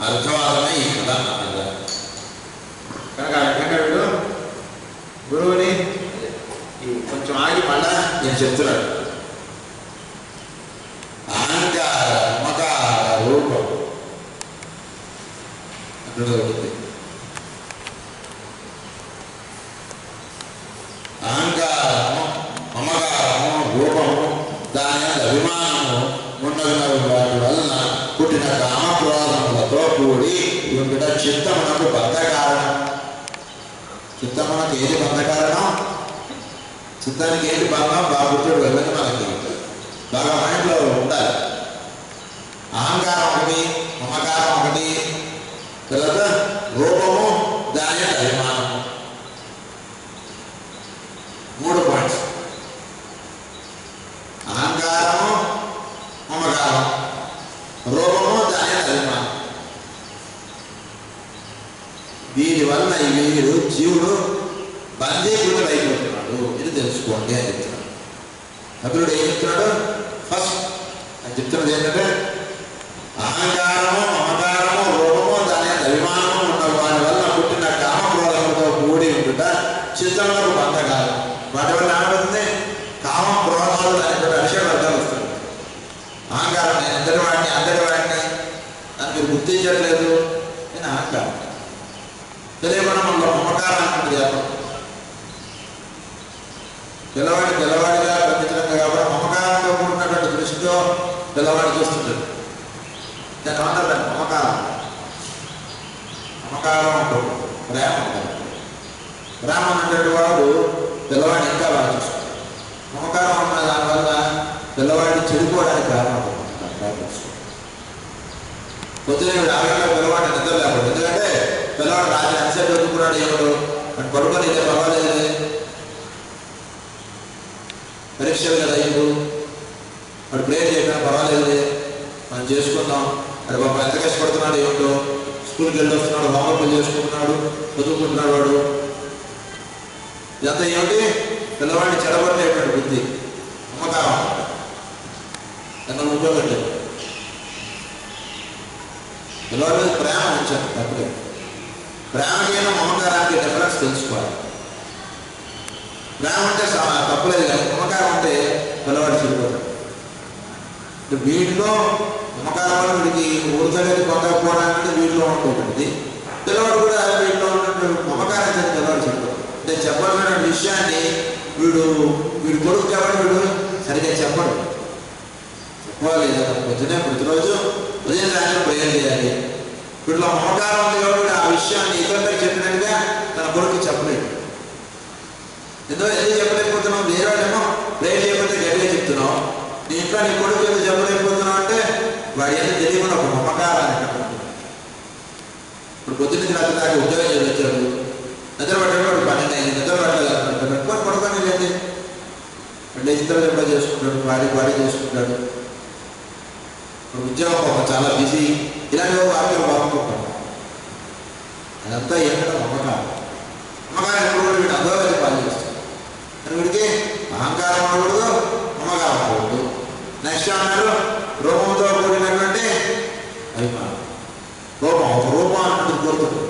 అర్థవాదమే ఈ కథ. కనుక ఆ విధంగా వీడు గురువుని కొంచెం ఆగి మళ్ళా నేను చెప్తున్నాడు అహంకార మమకార రూపం అక్కడ ఉంది అహంకారము మమకారము రూపము దాని మీద అభిమానము ఉన్నది వాటి వలన పుట్టిన కామక్రోధములతో కూడి ఉండుట చిత్తమునకు బంధకారణం కారణం. చిత్తమునకు ఏది బంధకారణం చిత్తానికి ఏది బంధం బాగా గుర్తుడు వెళ్ళని మనకి. బాగా మైండ్లో ఉండాలి. అహంకారం ఒకటి మమకారం ఒకటి. తర్వాత రూపము దాని యొక్క అభిమానము మూడు పాయింట్స్ అహంకారము మమకారం రూపము దాని యొక్క అభిమానం దీని వలన ఈ వీడు జీవుడు బందీకృతుడు అయిపోతున్నాడు ఇది తెలుసుకోండి అని చెప్తున్నాడు అతడు ఏం చెప్తున్నాడు ఫస్ట్ అని చెప్తున్నది ఏంటంటే అహంకారము మమకారము రూపము దాని యొక్క అభిమానము ఉన్న వారి వల్ల పుట్టిన కామక్రోధములతో కూడి ఉండుట చిత్తంలో బంధకాలు వాటి వల్ల ఏమవుతుంది కామ క్రోధాలు అనేటువంటి విషయ వర్గాలు వస్తుంది అహంకారం నేను అందరి వాడిని అందరి వాడిని నన్ను మీరు గుర్తించట్లేదు నేను అహంకారం తెలియకుండా మనలో మమకారం అనుకుంటుంది పిల్లవాడి పిల్లవాడిగా పండించడం కాబట్టి మమకారంతో కూడినటువంటి దృష్టితో పిల్లవాడు చూస్తుంటాడు దాన్ని అంటారు దాన్ని మమకారం మమకారం ఉంటుంది ప్రేమ ఉంటుంది ప్రేమ అనేటువంటి వాడు పిల్లవాడిని ఇంకా బాగా చూస్తాడు మమకారం ఉన్న దానివల్ల పిల్లవాడిని చెడిపోవడానికి కారణం పొద్దున కొద్దిగా ఆగంగా పిల్లవాడిని నిద్ర లేకపోతే ఎందుకంటే పిల్లవాడు రాత్రి ఎంతసేపు చదువుకున్నాడు ఎవడు? అని పడుకోలేదే పర్వాలేదే పర్వాలేదు పరీక్షలు కదా ఇప్పుడు వాడు ప్రేయర్ చేయడం పర్వాలేదు మనం చేసుకుందాం. అది బాబా ఎంత కష్టపడుతున్నాడు ఏమిటో స్కూల్కి వెళ్ళి వస్తున్నాడు హోంవర్క్ చేసుకుంటున్నాడు చదువుకుంటున్నాడు వాడు. ఇదంతా ఏమిటి? పిల్లవాడిని చెడగొట్టేటువంటి బుద్ధి. నమ్మకారం ఎంత ఉపయోగం పిల్లవాడి మీద ప్రేమ ఉంచాను తప్పలే ప్రేమకైనా మమకారానికి డిఫరెన్స్ తెలుసుకోవాలి. ప్రేమ అంటే తప్పలేదు కానీ మమకారం అంటే పిల్లవాడు చెడిపోతాడు. వీటిలో మమకారం వల్ల వీడికి ఊరుతలేదు పొందకపోవడానికి వీటిలో ఉంటుంది పిల్లవాడు కూడా వీటిలో ఉన్నటువంటి మమకారం చేసి పిల్లవాడు చెడిపోతాడు. అంటే చెప్పాల్సిన విషయాన్ని వీడు వీడు కొడుకు కాబట్టి వీడు సరిగ్గా చెప్పడు. చెప్పాలి పొద్దునే ప్రతిరోజు ఉదయం సాయంత్రం ప్రేయర్ చేయాలి. వీటిలో మమకారం ఉంది కాబట్టి ఆ విషయాన్ని ఇతరులకు చెప్పినట్టుగా తన కొడుకు చెప్పలేదు. ఏదో ఎందుకు చెప్పలేకపోతున్నాం వేరే వాళ్ళేమో ప్రేయర్ చేయకపోతే గట్టిగా చెప్తున్నావు. నీ ఇంట్లో నీ కొడుకు ఎందుకు చెప్పలేకపోతున్నావు అంటే వాడి ఏదో తెలియకుండా ఒక మమకారాన్ని ఇప్పుడు పొద్దున్న రాత్రి దాకా ఉద్యోగం చేసి వచ్చాడు. నిద్ర పట్టేవాడు పన్నెండు అయింది నిద్ర పట్టలేదు పెట్టుకొని పడుకొని లేదు అంటే ఇతరులు ఎప్పుడో చేసుకుంటాడు. వాడి వాడి చేసుకుంటాడు. ఇప్పుడు ఉద్యోగం చాలా బిజీ. ఇలాంటి వాక్యం బాగుంటాం అదంతా ఎక్కడ నమ్మకం. నమ్మకాన్ని ఎప్పుడు కూడా వీడు అధోగతి పాలు చేస్తాడు వీడికి అహంకారం ఉండకూడదు నమ్మకారం ఉండకూడదు. నెక్స్ట్ అన్నారు రూపంతో కూడినటువంటి అభిమానం. రూపం ఒక రూపం అన్నట్టు కోరుతుంది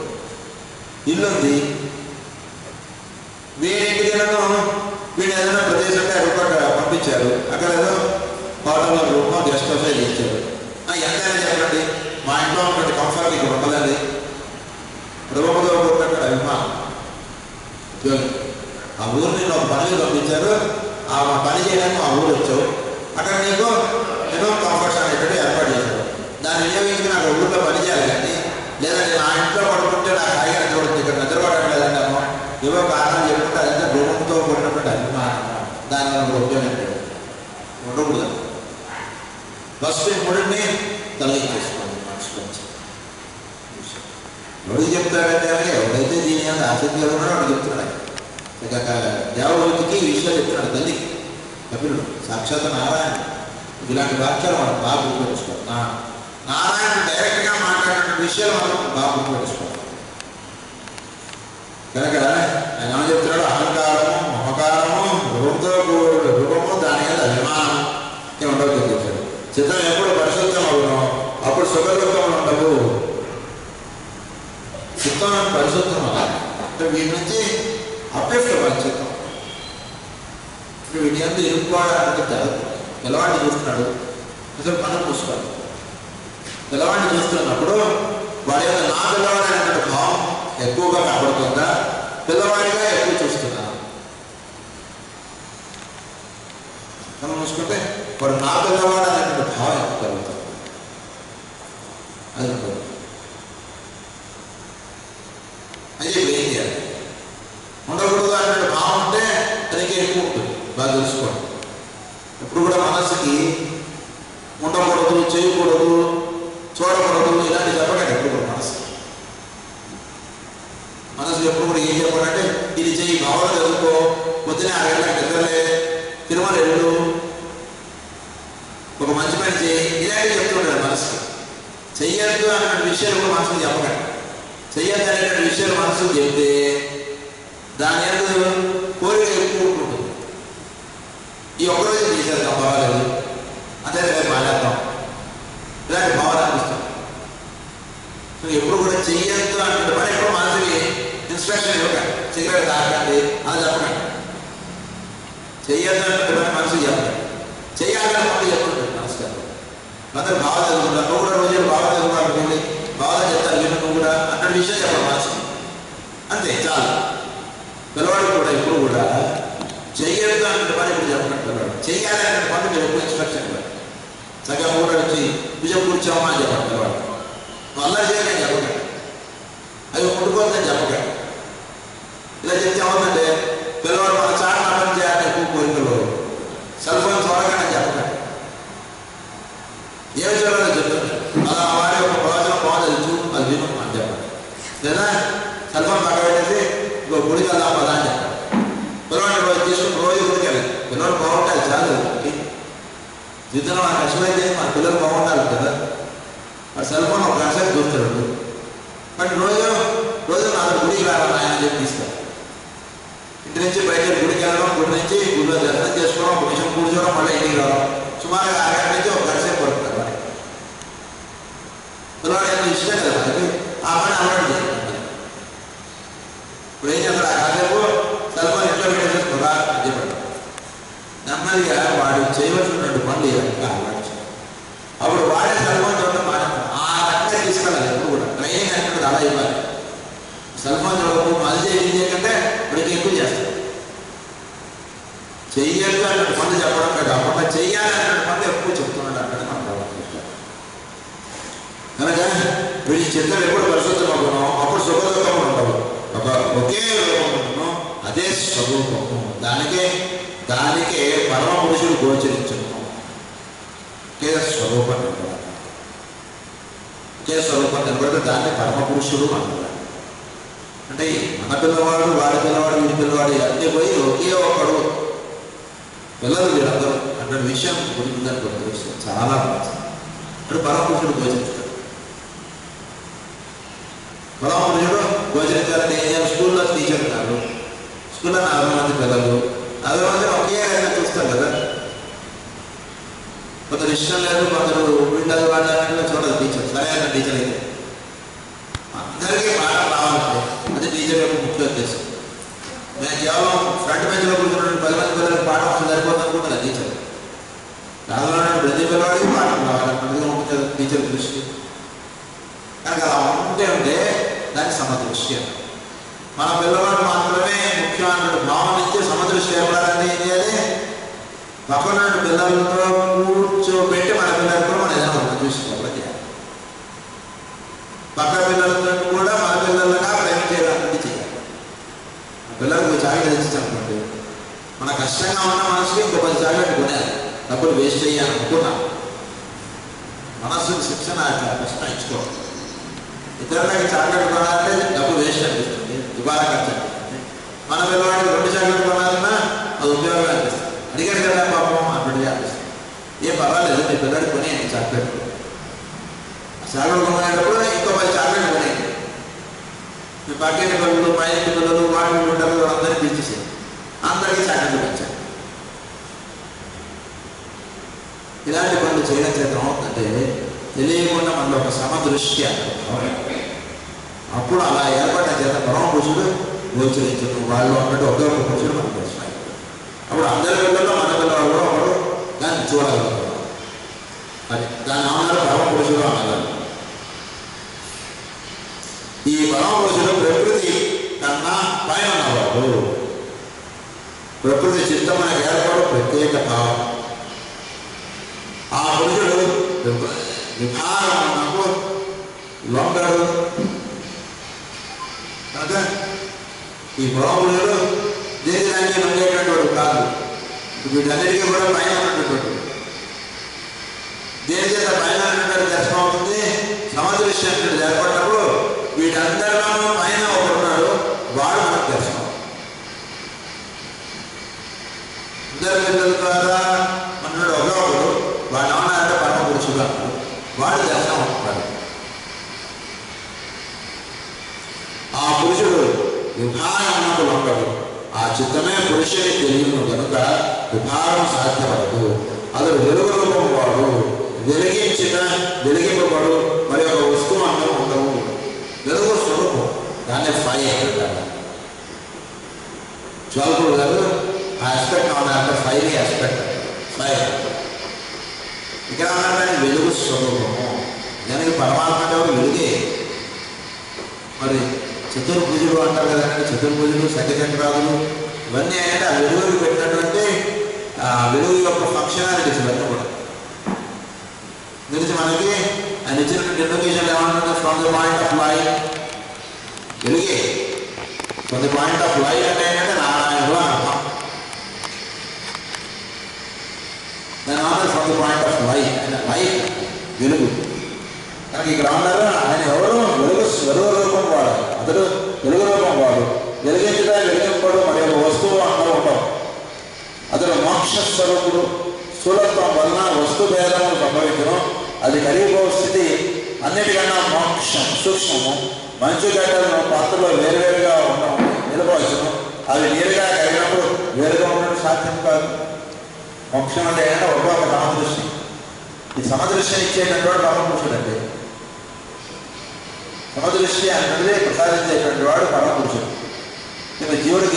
ఇల్లుంది. వీడింటికి వెళ్ళను వీడు ఏదైనా ప్రదేశంగా ఎరుపట పంపించారు. అక్కడ ఏదో హోటల్లో రూపం గెస్ట్ హౌస్ ఇచ్చారు మా ఇంట్లో ఉన్నటువంటి కంఫర్ట్ ఇక్కడ ఉండదండి రూపంతో కూడినటువంటి అభిమానం ఉద్యోగం. ఆ ఊరిని ఒక పని పంపించారు ఆ పని చేయడానికి మా ఊరు వచ్చావు. అక్కడ నీకు ఎన్నో కంఫర్ట్స్ అనేటువంటి ఏర్పాటు చేశారు. దాన్ని వినియోగించి నాకు ఊళ్ళో పని చేయాలి కానీ లేదా నేను ఆ ఇంట్లో పడుకుంటే నాకు హాయిగా నిద్రపడుతుంది ఇక్కడ నిద్రపడట్లేదంటాము ఏవో కారణాలు చెప్పుకుంటే అదంతా రూపంతో కూడినటువంటి అభిమానం దాన్ని మనం కూడా ఉండకూడదు. ఫస్ట్ ఈ తొలగించేసి రోజు చెప్తాడంటే అని ఎవడైతే దీని మీద ఆసక్తి ఉన్నాడో వాడు చెప్తున్నాడు ఇక దేవవృత్తికి ఈ విషయాలు చెప్తున్నాడు తల్లి కపిలుడు సాక్షాత్ నారాయణ ఇలాంటి వాక్యాలు మనం బాగా గుర్తుపెట్టుకోవాలి నా- నారాయణ డైరెక్ట్గా మాట్లాడిన విషయాలు మనం బాగా గుర్తుపెట్టుకోవాలి కనుక ఆయన ఏమని చెప్తున్నాడు అహంకారము మమకారము రూపంతో కూడిన రూపము దాని మీద అభిమానం ఏముండవు చెప్పాడు చిత్తం ఎప్పుడు పరిశుద్ధం అవును అప్పుడు సుఖదుఖములు ఉండవు చిత్తం పరిశుద్ధం అవ్వాలి అంటే వీటి నుంచి అప్లిఫ్ట్ అవ్వాలి ఇప్పుడు వీటి అంతా ఇరుక్కోవడానికి జరగదు పిల్లవాడిని చూస్తున్నాడు. అసలు మనం చూసుకోవాలి. పిల్లవాడిని చూస్తున్నప్పుడు వాడి యొక్క నా పిల్లవాడు అనేటువంటి భావం ఎక్కువగా కనబడుతుందా? పిల్లవాడిగా ఎక్కువ చూస్తున్నా మనం చూసుకుంటే వాడు నా పిల్లవాడు అనేటువంటి భావం ఎక్కువ కలుగుతుంది అది అని చెప్పి ఏం చేయాలి? ఉండకూడదు అనే భావం ఉంటే తనకి ఎక్కువ ఉంటుంది. బాగా తెలుసుకోండి. ఎప్పుడు కూడా మనసుకి ఉండకూడదు చేయకూడదు చూడకూడదు ఇలాంటి చెప్పకండి ఎప్పుడు కూడా మనసు మనసు ఎప్పుడు కూడా ఏం చెప్పాలంటే ఇది చేయి భావన చదువుకో పొద్దునే ఆ గంటలకు నిద్రలే తిరుమల వెళ్ళు ఒక మంచి పని చేయి ఇలాంటివి చెప్తుంటాడు మనసుకి చెయ్యద్దు అన్న విషయాలు కూడా మనసుకి చెప్పకండి. చెయ్యొద్దు విషయాలు మనసు చెప్తే దాని ఎందుకు కోరిక ఎక్కువ ఉంటుంది ఈ ఒక్కరోజు చేసేద్దాం పర్వాలేదు అంతే రేపు మానేద్దాం ఇలాంటి భావన అనిపిస్తాం సో ఎప్పుడు కూడా చెయ్యొద్దు అంటే పని ఎప్పుడు మనసుకి ఇన్స్ట్రక్షన్ ఇవ్వకండి సిగరెట్ తాగండి అది చెప్పకండి చెయ్యొద్దు అంటే పని మనసుకి చెప్పండి చేయాలని పని చెప్తుంటాడు మనసు అందరూ బాగా చదువుకుంటారు కూడా రోజు బాగా చదువుకుంటారు బాగా చెప్తారు వీళ్ళు కూడా అక్కడ విషయం చెప్పాలి అంతే చాలు. పిల్లవాడికి కూడా ఇప్పుడు కూడా చెయ్యొద్దు అంటే పని ఇప్పుడు చెప్పండి పిల్లవాడు. చెయ్యాలి అంటే పని మీరు ఇన్స్ట్రక్షన్ ఇవ్వాలి. సగం కూడా వచ్చి విజయం కూర్చోమా అని చెప్పండి పిల్లవాడు. నువ్వు అల్లరి చేయాలని చెప్పకండి. అవి ముట్టుకోవద్దని చెప్పకండి. ఇలా చెప్తే ఏమవుతుందంటే పిల్లవాడు మన చాట్ పని చేయాలని ఎక్కువ కోరికలు సెల్ ఫోన్ చూడగానే చెప్పకండి. ఏం చేయాలో చెప్తాను. అలా వాడి ఒక ప్రవచనం బాగుంది చూ అది విను అని చెప్పండి లేదా సెల్ ఫోన్ పక్క పెట్టేసి ఇంకో గుడికి వెళ్దాం పదా అని చెప్పండి పిల్లవాడిని రోజు తీసుకుని రోజు గుడికి వెళ్ళాలి పిల్లలు బాగుంటాయి చాలు మనకి జీవితంలో మన కష్టమైతే మన పిల్లలు బాగుండాలి కదా ఆ సెల్ ఫోన్ ఒక గంట సేపు చూస్తాడు బట్ రోజు రోజు నాకు గుడికి రావాలి అని చెప్పి తీస్తాడు ఇంటి నుంచి బయట గుడికి వెళ్ళడం గుడి నుంచి గుడిలో దర్శనం చేసుకోవడం ఒక నిమిషం కూర్చోవడం మళ్ళీ ఇంటికి రావడం సుమారుగా అరగంట నుంచి ఒక గంట సేపు పడుతుంది మరి పిల్లవాడు ఏమో ఇష్టం కదా మనకి ఆ పని అలవాటు చేయాలి ఇప్పుడు ఏం చేస్తాడు ఆ కాసేపు సెల్ ఫోన్ ఇంట్లో పెట్టేసి రా అని చెప్పాడు నెమ్మదిగా వాడు చేయవలసినటువంటి పనులు ఏ అప్పుడు వాడే సెల్ఫోన్ చూడడం మానేస్తాడు ఆ రకంగా తీసుకెళ్ళాలి ఎప్పుడు కూడా. ట్రైనింగ్ అంటే అలా ఇవ్వాలి. సెల్ఫోన్ చూడకు మళ్ళీ చేయి చేయకంటే ఇప్పటికి ఎక్కువ చేస్తాం చెయ్యొద్దు అన్నట్టు పనులు చెప్పడం కాదు. అప్పట్లో చెయ్యాలి అన్నట్టు పనులు ఎక్కువ చెప్తున్నాడు అక్కడ మనం ప్రవర్తిస్తాం కనుక వీళ్ళు చిత్రం ఎప్పుడు పరిశుద్ధం అవుతున్నాం అప్పుడు సుఖదుఖం ఉండవు. ఒక ఒకే రూపం అదే స్వరూపము దానికే దానికే పరమ పురుషుడు గోచరించను ఒకే స్వరూపం నిలబడాలి ఒకే స్వరూపం నిలబడితే దాన్ని పరమ పురుషుడు అంటారు. అంటే మన పిల్లవాడు వాడి పిల్లవాడు వీడి పిల్లవాడు అన్నీ పోయి ఒకే ఒకడు పిల్లలు వీళ్ళందరూ అన్న విషయం గురిందని కొన్ని తెలుస్తుంది చాలా అంటే పరమపురుషుడు గోచరిస్తాడు. పరమపురుషుడు గోచరించాలని ఏం చేయాలి స్కూల్లో టీచర్ ఉన్నారు? స్కూల్లో నాలుగు మంది పిల్లలు. నలభై మంది ఒకే రకంగా చూస్తారు కదా కొందరు ఇష్టం లేదు కొందరు వీళ్ళు వాడాలని చూడదు టీచర్ సరే అన్న టీచర్ అయితే అందరికీ మాట రావాలంటే అది టీచర్ యొక్క ముఖ్య ఉద్దేశం నేను కేవలం ఫ్రంట్ బెంచ్లో కూర్చున్న పది మంది పిల్లలకి పాఠం సరిపోతుంది అనుకుంటున్నా టీచర్ దానిలో ప్రతి పిల్లవాడికి పాఠం రావాలి ఉంటుంది టీచర్ దృష్టి కనుక అలా ఉంటే ఉంటే దానికి సమదృష్టి అని మన పిల్లవాడు మాత్రమే ముఖ్యమైన భావన ఇచ్చి సమదృష్టి ఏర్పడాలని ఏం చేయాలి? పక్కన పిల్లలతో కూర్చోబెట్టి మన పిల్లలతో మనం ఏదైనా ఒక చూసుకోవాలి చేయాలి పక్క పిల్లలతో కూడా మన పిల్లలుగా ప్రేమించేటటువంటి చేయాలి? పిల్లలకు చాక్లెట్ తెచ్చామనుకోండి మన కష్టంగా ఉన్న మనసుకి ఇంకో పది చాక్లెట్ కొనేది డబ్బులు వేస్ట్ చేయాలి అనుకున్నాం మనసుకు శిక్షణ కష్టం ఇచ్చుకోవాలి ఇతరులకి చాక్లెట్ కొనాలంటే డబ్బు వేస్ట్ అనిపిస్తుంది. దుబారా ఖర్చు అనిపిస్తుంది మన పిల్లవాడికి రెండు చాక్లెట్ కొనాలన్నా అది ఉపయోగం అనిపిస్తుంది అడిగాడు కదా పాపం అన్నట్టుగా అనిపిస్తుంది ఏం పర్వాలేదు మీ పిల్లడికి కొనేయండి చాక్లెట్ చాక్లెట్ కొనేటప్పుడు ఇంకో పది చాక్లెట్ కొనేయండి మీ పక్కింటి పిల్లలు పై ఇంటి పిల్లలు వాటి ఉంటారు అందరినీ పిలిచేసేది అందరికీ చాక్లెట్లు పెంచారు ఇలాంటి పనులు చేయడం చేత ఏమవుతుందంటే తెలియకుండా మనలో ఒక సమదృష్టి అంటారు అప్పుడు అలా ఏర్పడిన చేత పరమ పురుషుడు గోచరించను వాళ్ళు అన్నట్టు ఒకే ఒక పురుషుడు మనకు దర్శనం అప్పుడు అందరి పిల్లల్లో మన పిల్లలు కూడా ఒకడు దాన్ని చూడగలుగుతారు అది దాని అన్నారు పరమ పురుషుడు అన్నారు ఈ పరమ పురుషుడు ప్రకృతి కన్నా పైన ఉన్నవాడు ప్రకృతి చిత్తం మనకి ఏర్పడు ప్రత్యేక భావం ఆ పురుషుడు విభాగమునకు లొంగడు కనుక ఈ పురోపురుషుడు దేశాన్ని నమ్మేటటువంటి కాదు. వీటన్నిటికీ కూడా పైన ఉన్నటువంటి. దేని చేత పైన ఉన్నటువంటి దర్శనం అవుతుంది? సమదృశ్యం ఏర్పడినప్పుడు వీటందరిలోనూ పైన ఒకడున్నాడు వాడు మనకు దర్శనం. ఇద్దరు పిల్లల ద్వారా మనడు ఒకరు ఒకడు. వాడు ఏమన్నారంటే పరమ పురుషుడు అన్నాడు వాడు దర్శనం అవుతాడు ఆ పురుషుడు విభాగమునకు లొంగడు ఆ చిత్తమే పురుషుని తెలియను కనుక విభాగం సాధ్యపడదు. అతడు వెలుగు రూపం వాడు వెలిగించిన వెలిగింపబడు. మరి ఒక వస్తువు అందరూ ఉండవు. వెలుగు స్వరూపం. దాన్ని ఫైర్ అంటారు. జ్వాలకుడు గారు ఆ ఆస్పెక్ట్ ఉన్నారంటే ఫైర్ ఆస్పెక్ట్ ఫైర్ ఇక్కడ వెలుగు స్వరూపము. దానికి పరమాత్మ వెలుగే. మరి చతుర్భుజుడు అంటారు కదండి చతుర్భుజుడు సత్యచక్రాదులు ఇవన్నీ ఏంటంటే ఆ వెలుగుకి పెట్టినటువంటి ఆ వెలుగు యొక్క ఫంక్షనాలిటీస్ ఇవన్నీ కూడా గురించి మనకి ఆయన ఇచ్చినటువంటి indication ఏమంటుంటే from the point of light వెలుగే from the point of light అంటే ఏంటంటే నారాయణుడు అని అర్థం దాని honour from the point of light అంటే లైట్ వెలుగు కనుక ఇక్కడ ఉన్నారు ఆయన ఎవరు వెలుగు వెలుగు రూపం వాడు అతడు వెలుగు రూపం వాడు. వెలిగించడా వెలిగింపడు మరి ఒక వస్తువు అందరూ ఉండవు అతడు మోక్ష స్వరూపుడు. స్థూలత్వం వలన వస్తు భేదములు సంభవించడం అది కరిగిపో స్థితి అన్నిటికన్నా మోక్షం సూక్ష్మము. మంచు గడ్డలను పాత్రలో వేరువేరుగా ఉండడం నిలబడచ్చును అవి నేరుగా కలిగినప్పుడు వేరుగా ఉండడం సాధ్యం కాదు. మోక్షం అంటే ఏంటంటే ఒక సమదృష్టి ఈ సమదృష్టిని ఇచ్చేటటువంటి రామకృష్ణుడు అండి సమదృష్టి అన్నది ప్రసాదించేటువంటి వాడు పరమపురుషుడు. ఇక జీవుడికి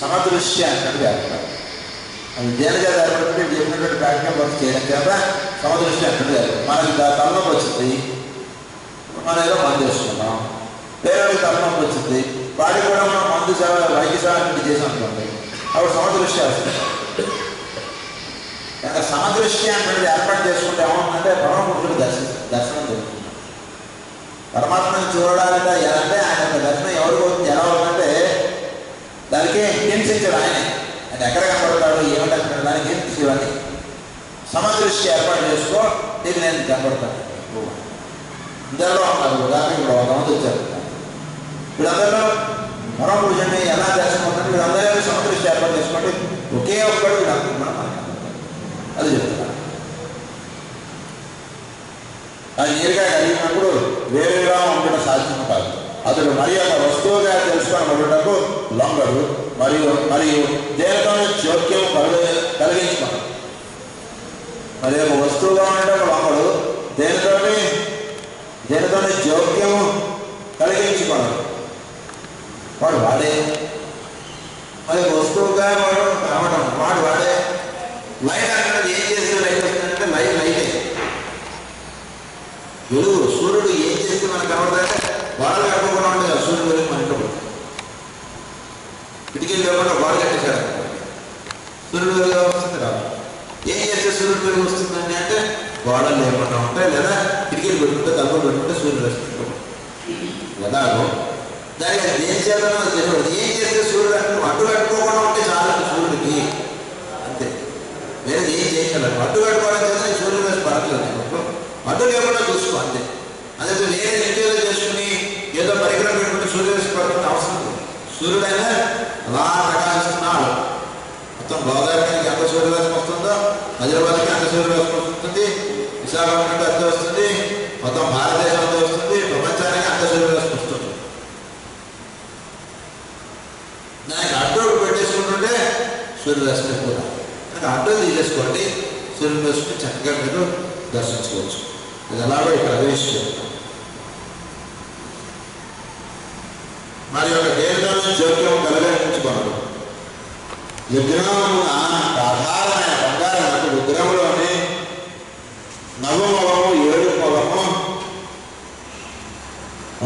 సమదృష్టి అన్నది ఏర్పడాలి అది దేని చేత ఏర్పడుతుంది చెప్పినటువంటి ప్రాక్టికల్ వర్క్ చేయడం చేత సమదృష్టి అన్నది ఏర్పడుతుంది మనకి దా- తలనొప్పి వచ్చింది. మనం ఏదో మందు వేసుకున్నాం. వేరే తలనొప్పి వచ్చింది. వాడికి కూడా మనం మందు సేవ వైద్య సేవ అన్నిటి చేసాం అనుకోండి. అప్పుడు సమదృష్టి వస్తుంది. కనుక సమదృష్టి అనేది ఏర్పాటు చేసుకుంటే ఏమవుతుందంటే పరమపురుషుడు దర్శనం దర్శనం పరమాత్మను చూడడానికి అంటే ఆయన యొక్క దర్శనం ఎవరికి అవుతుంది ఎలా ఉందంటే దానికే హింసించాడు ఆయన. ఆయన ఎక్కడ కనబడతాడు ఏమిటి దానికి హింసించి ఇవన్నీ సమదృష్టి ఏర్పాటు చేసుకో నీకు నేను కనబడతాను. ఇద్దరిలో ఉన్నారు ఉదాహరణ ఇప్పుడు ఒక మంది వచ్చారు. వీళ్ళందరిలో పరమపురుషుడిని ఎలా దర్శనం అవుతుంది వీళ్ళందరూ సమదృష్టి ఏర్పాటు చేసుకోండి ఒకే ఒక్కడు వీళ్ళందరూ కూడా అది చెప్తున్నారు ఆ నేరుగా కలిగినప్పుడు వేరుగా ఉండడం సాధ్యం కాదు. అతడు మరి ఒక వస్తువుగా తెలుసుకోనబడుటకు లొంగడు మరియు మరియు దేనితోనే జోక్యం కలుగ కలిగించుకోడు. మరి ఒక వస్తువుగా ఉండటం లొంగడు దేనితోని దేనితోని జోక్యం కలిగించుకోడు. వాడు వాడే. మరి వస్తువుగా వాడు రావడం వాడు. వాడే లైట్ అన్నది ఏం చేస్తే లైట్ వస్తుందంటే లైట్ లైటే వెలుగు సూర్యుడు ఏం చేస్తే మనకు కనబడదంటే గోడలు కట్టుకోకుండా ఉంటే కదా సూర్యుడు వెలుగు మన ఇంట్లో పడుతుంది కిటికీలు లేకుండా గోడ కట్టేశారు. సూర్యుడు వెలుగు వస్తుంది రాదు ఏం చేస్తే సూర్యుడు వెలుగు వస్తుందండి అంటే గోడలు లేకుండా ఉంటాయి లేదా కిటికీలు పెట్టుకుంటే తలుపులు పెట్టుకుంటే సూర్యుడు వస్తుంది ఎలాగో? దానికి అది ఏం చేద్దామో తెలియదు. ఏం చేస్తే సూర్యుడు అంటే అడ్డు కట్టుకోకుండా ఉంటే చాలా సూర్యుడికి. అంతే. వేరే ఏం చేయగలరు అడ్డు కట్టుకోవడం చేత సూర్యుడు వేసి పడట్లేదు అడ్డు లేకుండా చూసుకో అంతే. అదే వేరే ఇంకేదో చేసుకుని ఏదో పరికరం పెట్టుకుంటే సూర్యుడు వేసి అవసరం సూర్యుడైనా అలా రకాలున్నాడు మొత్తం గోదావరికి ఎంత సూర్యరశ్మి వస్తుందో హైదరాబాద్కి ఎంత సూర్యరశ్మి వస్తుంది విశాఖపట్నంకి ఎంత వస్తుంది మొత్తం భారతదేశం ఎంత వస్తుంది ప్రపంచానికి అంత సూర్యరశ్మి వస్తుంది. దానికి అడ్డు పెట్టేసుకుంటుంటే సూర్యరశ్మి కూడా. దానికి అడ్డు తీసేసుకోండి సూర్యరశ్మి చక్కగా మీరు దర్శించుకోవచ్చు. అది ఎలాగో ఇక్కడ అదే మరి ఒక దేనితో జోక్యం కలగనించుకోవడం విగ్రహమున ఆధారమైన బంగారం విగ్రహంలోని నవమవము ఏడు మొగము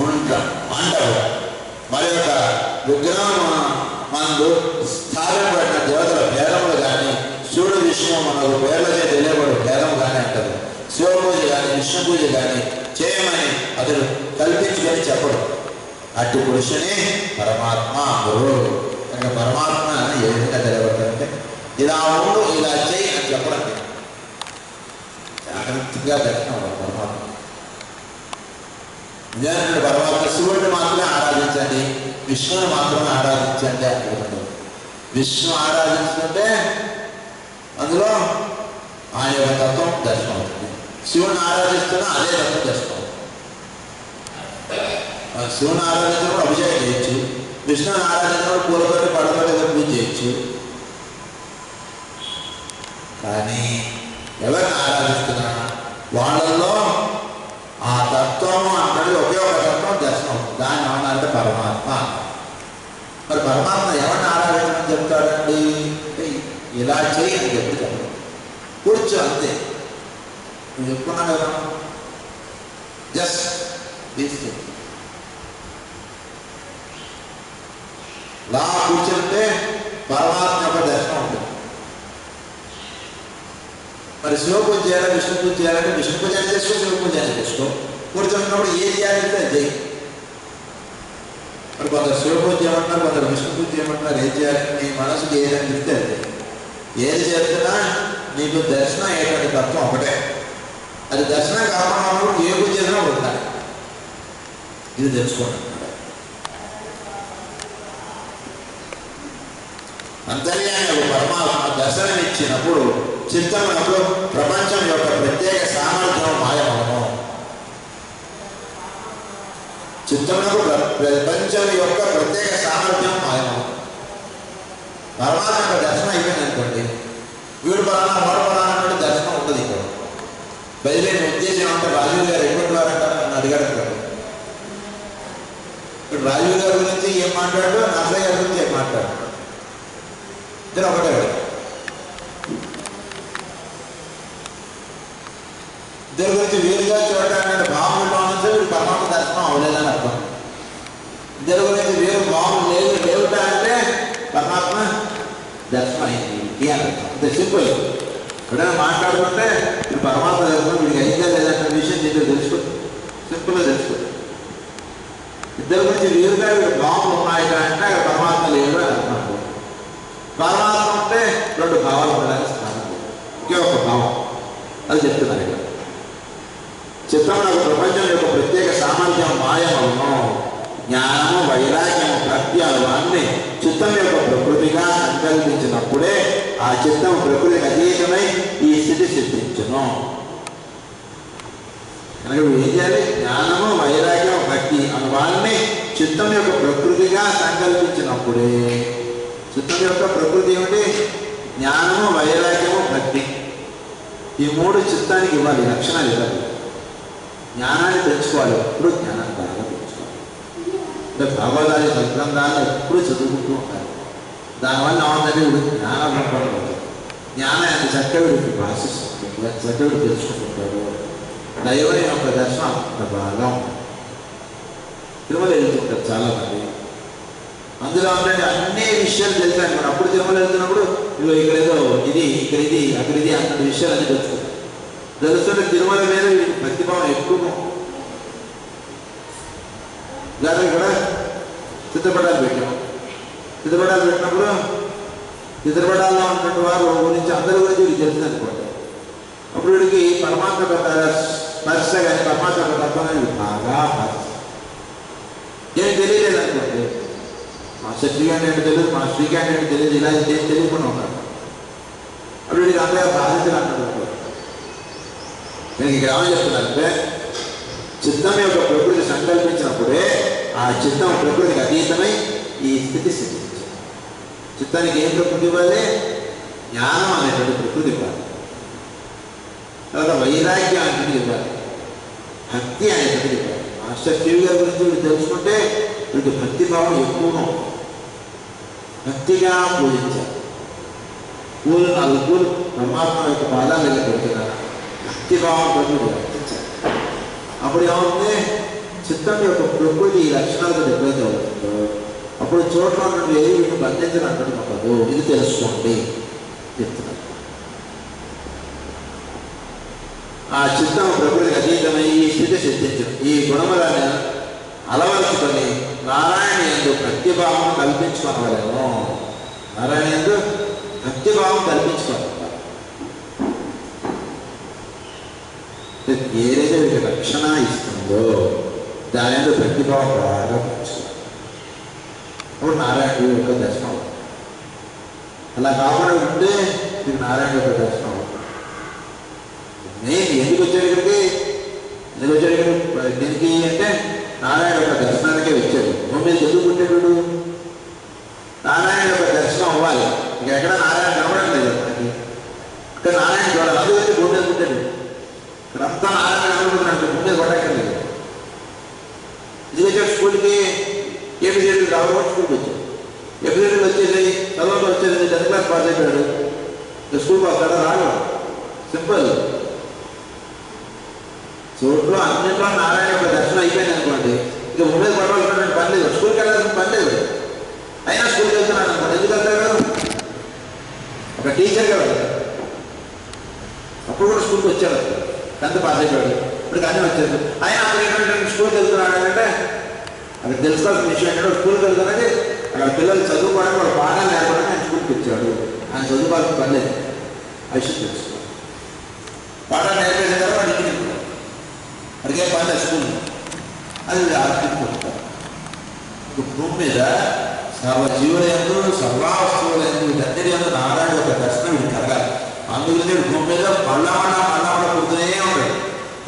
ఉంట అంటారు మరి యొక్క విగ్రహం మనకు స్థాపించబడిన దేవతల భేదములు కానీ శివుడు విష్ణు మనకు పేర్లచే తెలియబడు భేదం కానీ అంటారు శివపూజ కానీ విష్ణు పూజ కానీ చేయమని అతడు కల్పించుకొని చెప్పడు. అటు పురుషుని పరమాత్మ గురువు ఇక పరమాత్మ ఏ విధంగా తెలియబడతారంటే ఇలా ఉండు ఇలా చేయి అని చెప్పడం జాగ్రత్తగా దర్శనం పరమాత్మ. నిజానికి పరమాత్మ శివుడిని మాత్రమే ఆరాధించండి విష్ణువుని మాత్రమే ఆరాధించండి అనుకుంటాడు విష్ణు ఆరాధించుకుంటే అందులో ఆయన యొక్క తత్వం దర్శనం అవుతుంది. శివుని ఆరాధిస్తున్నా అదే తత్వం దర్శనం అవుతుంది. శివుని ఆరాధించినప్పుడు అభిషేకం చేయొచ్చు. విష్ణుని ఆరాధించినప్పుడు పూలతోటి పడతోటి ఏదో చేయొచ్చు కానీ ఎవరిని ఆరాధిస్తున్నా వాళ్ళల్లో ఆ తత్వము అన్నది ఒకే ఒక తత్వం దర్శనం. దాన్ని ఏమన్నారంటే పరమాత్మ. మరి పరమాత్మ ఎవరిని ఆరాధించమని చెప్తాడండి? ఇలా చేయి అని చెప్తాడు. కూర్చో అంతే. నువ్వు చెప్పుకున్నా కదా? జస్ట్ తీసుకో లా కూర్చుంటే పరమాత్మ యొక్క దర్శనం ఉంటుంది మరి శివ పూజ చేయాలి విష్ణు పూజ చేయాలంటే విష్ణు పూజ అని చేసుకో శివ పూజ అని చేసుకో కూర్చున్నప్పుడు ఏది చేయాలంటే అది చేయి మరి కొందరు శివ పూజ చేయమంటున్నారు కొందరు విష్ణు పూజ చేయమంటున్నారు ఏది చేయాలి నీ మనసుకి ఏది అనిపిస్తే అది చేయి. ఏది చేస్తున్నా నీకు దర్శనం అయ్యేటువంటి తత్వం ఒకటే అది దర్శనం కాకుండా ఉన్నప్పుడు ఏ పూజ చేసినా ఉండాలి ఇది తెలుసుకోండి అంతర్యాన్ని పరమాత్మ దర్శనమిచ్చినప్పుడు చిత్తమునకు ప్రపంచం యొక్క ప్రత్యేక సామర్థ్యం మాయమవను చిత్తమునకు ప్రపంచం యొక్క ప్రత్యేక సామర్థ్యం మాయమవు పరమాత్మ యొక్క దర్శనం అయిపోయింది అనుకోండి వీడు పలానా వాడు పలానా దర్శనం ఉండదు ఇక్కడ. బయలుదేరిన ఉద్దేశం అంటే రాజీవ్ గారు ఎటువంటి నన్ను అడిగాడు ఇక్కడ ఇప్పుడు రాజీవ్ గారి గురించి ఏం మాట్లాడు నర్సయ్య గారి గురించి ఏం మాట్లాడు ఇద్దరు ఒకటే వాడు. ఇద్దరు గురించి వేరుగా చూడటానికి భావనలో నుంచి వీడు పరమాత్మ దర్శనం అవ్వలేదని అర్థం ఇద్దరు గురించి వేరు భావన లేదు లేవుట అంటే పరమాత్మ దర్శనం అయింది ఇది అని అర్థం ఇంత సింపుల్ ఎప్పుడైనా మాట్లాడుకుంటే వీడు పరమాత్మ దర్శనం వీడికి అయిందా లేదంటే విషయం నీకు తెలుసుకో సింపుల్గా తెలుసుకో ఇద్దరు గురించి వేరుగా వీడు భావనలు ఉన్నాయి అంటే అక్కడ పరమాత్మ లేడు అని అర్థం అంటే రెండు భావాలు ఉండడానికి స్థానం ఒకే ఒక భావం. అది చెప్తున్నాను ఇక్కడ చిత్రమునకు ప్రపంచం యొక్క ప్రత్యేక సామర్థ్యం మాయమను జ్ఞానము వైరాగ్యము ప్రత్యాలు అన్ని చిత్తం యొక్క ప్రకృతిగా సంకల్పించినప్పుడే ఆ చిత్తం ప్రకృతికి అతీతమై ఈ స్థితి సిద్ధించును. కనుక ఏం చేయాలి? జ్ఞానము వైరాగ్యం భక్తి అనుభవాన్ని చిత్తం యొక్క ప్రకృతిగా సంకల్పించినప్పుడే చిత్తం యొక్క ప్రకృతి ఏమిటి? జ్ఞానము వైరాగ్యము భక్తి. ఈ మూడు చిత్తానికి ఇవ్వాలి లక్షణాలు ఇవ్వాలి జ్ఞానాన్ని పెంచుకోవాలి ఎప్పుడు జ్ఞానాన్ని బాగా పెంచుకోవాలి అంటే భగవదాది సద్గ్రంథాలను ఎప్పుడు చదువుకుంటూ ఉంటారు దానివల్ల ఏమంటే జ్ఞాన జ్ఞానం సంపన్నుడు జ్ఞానం ఎంత చక్కగా వీడికి భాషిస్తుంటాడు ఎంత చక్కగా తెలుసుకుంటుంటారు దైవం యొక్క దర్శనం అంత బాగా ఉంటుంది. తిరుమల వెళ్తుంటారు చాలా మంది అందులో ఉండే అన్ని విషయాలు తెలుసాను మనం అప్పుడు తిరుమల వెళ్తున్నప్పుడు ఇదిగో ఇక్కడ ఏదో ఇది ఇక్కడ ఇది అక్కడ ఇది అన్న విషయాలు అన్ని తెలుసుకుంటాం తెలుస్తుంటే తిరుమల మీద వీడికి భక్తిభావం ఎక్కువ. దాన్ని ఇక్కడ చిత్రపటాలు పెట్టాం. చిత్రపటాలు పెట్టినప్పుడు చిత్రపటాల్లో ఉన్నటువంటి వారు గురించి అందరి గురించి వీడికి తెలిసింది అనుకోండి అప్పుడు వీడికి పరమాత్మ స్పర్శ కానీ పరమాత్మ తత్వం బాగా ఏం తెలియలేదు అనుకోండి శత్రుగాని శ్రీకాంత్ తెలియదు మన శ్రీకాంత్ అంటే తెలియదు ఇలా ఏం తెలియకుండా ఉన్నాడు అప్పుడు వీడికి అందరూ బాధితులు అంటాడు నేను ఇక్కడ ఏమని చెప్తున్నానంటే చిత్తం యొక్క ప్రకృతి సంకల్పించినప్పుడే ఆ చిత్తం ప్రకృతికి అతీతమై ఈ స్థితి స్థితి చిత్తానికి ఏం ప్రకృతి ఇవ్వాలి? జ్ఞానం అనేటువంటి ప్రకృతి ఇవ్వాలి. తర్వాత వైరాగ్యం అనేటువంటిది ఇవ్వాలి. భక్తి అనేటువంటిది ఇవ్వాలి. మాస్టర్ శివ్ గారి గురించి వీడు తెలుసుకుంటే వీడికి భక్తిభావం ఎక్కువగా ఉంటుంది. భక్తిగా పూజించాలి పూలు నాలుగు పూలు పరమాత్మ యొక్క పాదాలు వెళ్ళి పెడుతున్నారు భక్తిభావంతో వీడు వర్తించాలి అప్పుడు ఏమవుతుంది చిత్తం యొక్క ప్రకృతి ఈ లక్షణాలతో ఎప్పుడైతే అవుతుందో అప్పుడు చోట్ల ఉన్నటువంటి ఏది వీటిని బంధించినట్టు ఉండదు ఇది తెలుసుకోండి చెప్తున్నారు ఆ చిత్తం ప్రకృతి అతీతమై ఈ స్థితి సిద్ధించు ఈ గుణములను అలవరుచుకొని నారాయణ ఎందు ప్రత్యభావం కల్పించుకోనవలేము నారాయణ ఎందు ప్రత్యభావం కల్పించుకోవాలి. ఏదైతే వీటి రక్షణ ఇస్తుందో దాని మీద ప్రతిభావం బాగా అప్పుడు నారాయణ యొక్క దర్శనం అలా కాకుండా ఉంటే మీకు నారాయణ యొక్క దర్శనం నేను ఎందుకు వచ్చాడు ఇక్కడికి? ఎందుకు వచ్చాడు ఇక్కడ దీనికి అంటే నారాయణ యొక్క దర్శనానికే వచ్చాను. భూమి మీద ఎందుకు పుట్టాడు నారాయణ యొక్క దర్శనం అవ్వాలి. ఇక ఎక్కడ నారాయణ కనబడడం లేదు మనకి. ఇక్కడ నారాయణ చూడాలి అందుకని భూమి మీద పుట్టాడు ఇక్కడంతా నారాయణ కనబడుతున్నాడు. భూమి మీద పడక్కర్లేదు ఇది వచ్చాడు స్కూల్కి. ఏపీసీడీ రావడం స్కూల్కి వచ్చాడు. ఏపీసీడీకి వచ్చేసి చదవడం వచ్చేసి టెన్త్ క్లాస్ పాస్ అయిపోయాడు. ఇక స్కూల్ పాస్ కదా రాడు సింపుల్. చోట్లో అన్నింటిలో నారాయణ యొక్క దర్శనం అయిపోయింది అనుకోండి. ఇక ముందే పడవలసినటువంటి పని లేదు. స్కూల్కి వెళ్ళాల్సిన పని లేదు. అయినా స్కూల్కి వెళ్తున్నాను అనుకోండి ఎందుకు వెళ్తారు ఒక టీచర్ కదా. అప్పుడు కూడా స్కూల్కి వచ్చాడు. టెన్త్ పాస్ అయిపోయాడు. ఇప్పుడు కానీ వచ్చాడు. ఆయన అప్పుడు ఏంటంటే స్కూల్కి వెళ్తున్నాడు అంటే అక్కడ తెలుసుకోవాల్సిన విషయం ఏంటంటే స్కూల్కి వెళ్తున్నది అక్కడ పిల్లలు చదువుకోవడానికి వాడు పాఠాలు నేర్పడానికి ఆయన స్కూల్కి వచ్చాడు. ఆయన చదువుకోవాల్సిన పని లేదు. ఆ విషయం తెలుసుకోవాలి. పాఠాలు నేర్పేసిన తర్వాత వాడు ఇంటికి అడిగే పని లేదు స్కూల్లో అది ఆర్థికుంటారు భూమి మీద సర్వ జీవులందు సర్వావస్తువులందు వీటన్నిటి ఎందు నారాయణ యొక్క దర్శనం వీడు కలగాలి అందుకని వీడు భూమి మీద మళ్ళామణ మళ్ళామణ పుడుతూనే ఉంటాడు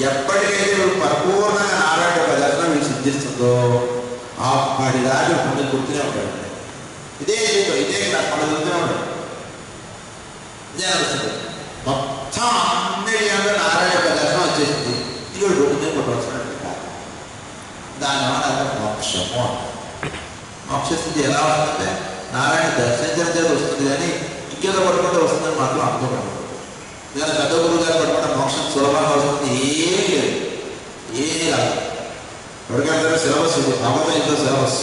ఎప్పటికైతే వీడు పరిపూర్ణంగా నారాయణ యొక్క దర్శనం వీడు సిద్ధిస్తుందో ఆ వాడి దాటి పుణ్యం పుడుతూనే ఉంటాడు ఇదే జీవితం ఇదే నాకు మన పుడుతూనే ఉంటాడు ఇదే నడుస్తుంది మొత్తం అన్నిటి అందు నారాయణ యొక్క దర్శనం వచ్చేసింది ఇది వీడు పుణ్యం పుట్టవలసినట్టు కాదు దానివల్ల మోక్షము మోక్ష స్థితి ఎలా వస్తుందంటే నారాయణ దర్శించడం చేత వస్తుంది కానీ ఇంకేదో పట్టుకుంటే వస్తుందని మాత్రం అనుకోకండి లేదా పెద్ద గురువు గారు పట్టుకుంటే మోక్షం సులభంగా వస్తుంది ఏం లేదు ఏ రాదు ఎవరికంటే సిలబస్ ఇది నమ్మకం సిలబస్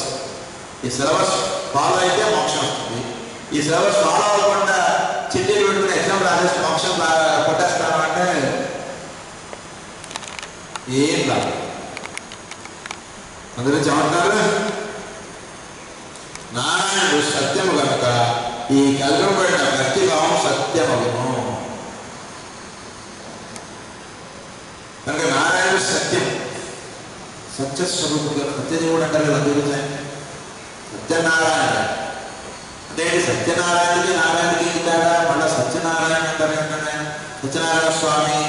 ఈ సిలబస్ ఫాలో అయితే మోక్షం వస్తుంది ఈ సిలబస్ ఫాలో అవ్వకుండా చిట్టీలు పెట్టుకుని ఎగ్జామ్ రాసేసి మోక్షం రా- కొట్టేస్తాను అంటే ఏం రాదు అందులో ఏమంటారు నారాయణుడు సత్యము కనుక ఈ కల్పబడిన భక్తిభావం సత్యమగును కనుక నారాయణుడు సత్యం సత్యస్వరూపుడు కనుక సత్యదేవుడు అంటారు కదా అందుగుతాయి సత్యనారాయణ అంటే ఏంటి సత్యనారాయణకి నారాయణకి ఏంటి తేడా మళ్ళీ సత్యనారాయణ అంటారు ఏంటంటే సత్యనారాయణ స్వామి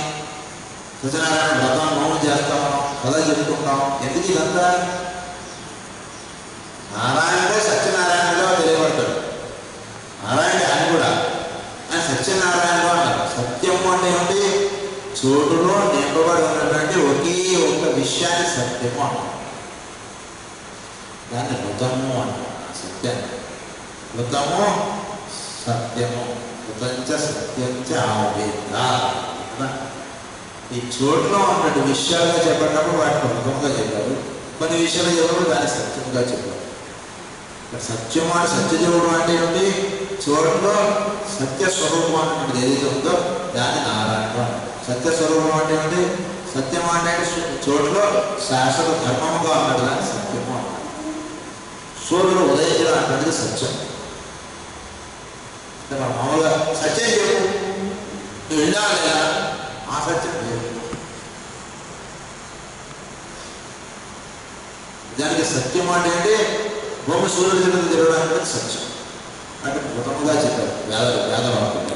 సత్యనారాయణ వ్రతం నోము చేస్తాం కథ చెప్పుకుంటాం. ఎందుకు ఇదంతా? నారాయణుడే సత్యనారాయణగా తెలియబడతాడు. నారాయణ ఆయన కూడా. ఆయన సత్యనారాయణ అంటారు సత్యము అంటే ఏమిటి? చోటులో నింపబడి ఉన్నటువంటి ఒకే ఒక్క విషయాన్ని సత్యము అంటాం దాన్ని రుతము అంటాం సత్యం రుతము సత్యము. రుతంచ సత్యంచ ఆవేద ఈ చోట్లో ఉన్నట్టు విషయాలుగా చెప్పినప్పుడు వాటిని ప్రముఖంగా చెప్పారు. కొన్ని విషయాలు చెప్పినప్పుడు దాన్ని సత్యంగా చెప్పారు. సత్యం అంటే సత్యదేవుడు అంటే ఏమిటి? చూడంలో సత్య స్వరూపం అనేటువంటిది ఏదైతే ఉందో దాన్ని నారాయణ సత్య స్వరూపం అంటే ఏమిటి? సత్యం అంటే చోట్లో శాశ్వత ధర్మముగా ఉన్నది దాన్ని సత్యము అంటారు. సూర్యుడు ఉదయించడం అన్నది సత్యం. మామూలుగా సత్యం చెప్పు. నువ్వు లేదా? ఆ సత్యం లేదు. దానికి సత్యం అంటే భూమి సూర్యుడు కింద తిరగడానికి సత్యం. అంటే మృతముగా చెప్పారు. వేద వేద వాక్యంలో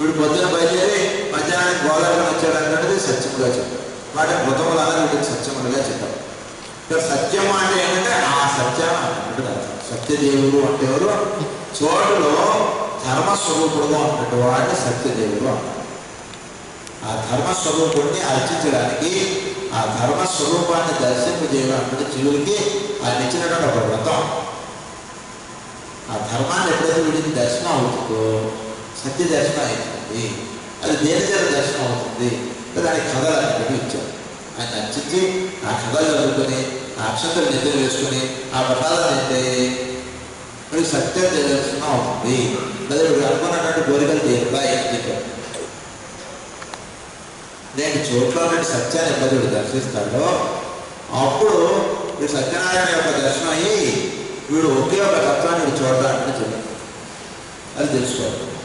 వీడు పొద్దున బయలుదేరి మధ్యాహ్నానికి గోదావరి వచ్చాడు అనేది సత్యముగా చెప్పారు. వాటి మృతములు అనేది వీటికి సత్యములుగా చెప్పారు. సత్యం అంటే ఏంటంటే ఆ సత్యాన్ని అన్నట్టు సత్యదేవుడు అంటే ఎవరు? చోటులో ధర్మస్వరూపుడుగా ఉన్నట్టు వాడిని సత్యదేవుడు అంటారు ఆ ధర్మస్వరూపుడిని అర్చించడానికి ఆ ధర్మస్వరూపాన్ని స్వరూపాన్ని దర్శింపజేయడం ఆయన ఇచ్చినటువంటి ఒక వ్రతం. ఆ ధర్మాన్ని ఎప్పుడైతే వీడికి దర్శనం అవుతుందో సత్య దర్శనం అవుతుంది. అది దేని చేత దర్శనం అవుతుంది? దానికి కథలు అనేవి ఇచ్చారు. ఆయన నచ్చించి ఆ కథలు చదువుకొని అక్షతలు నిద్ర వేసుకుని ఆ పటాలను అయితే మరి సత్యం చేయాల్సిన ఉంది లేదా అనుకున్నటువంటి కోరికలు తీరుతాయి అని చెప్పారు. నేను చోట్ల నుండి సత్యాన్ని ఎప్పుడైతే దర్శిస్తాడో అప్పుడు వీడు సత్యనారాయణ యొక్క దర్శనం అయ్యి వీడు ఒకే ఒక తత్వాన్ని వీడు చూడడానికి చెప్పారు. అది తెలుసుకోవాలి.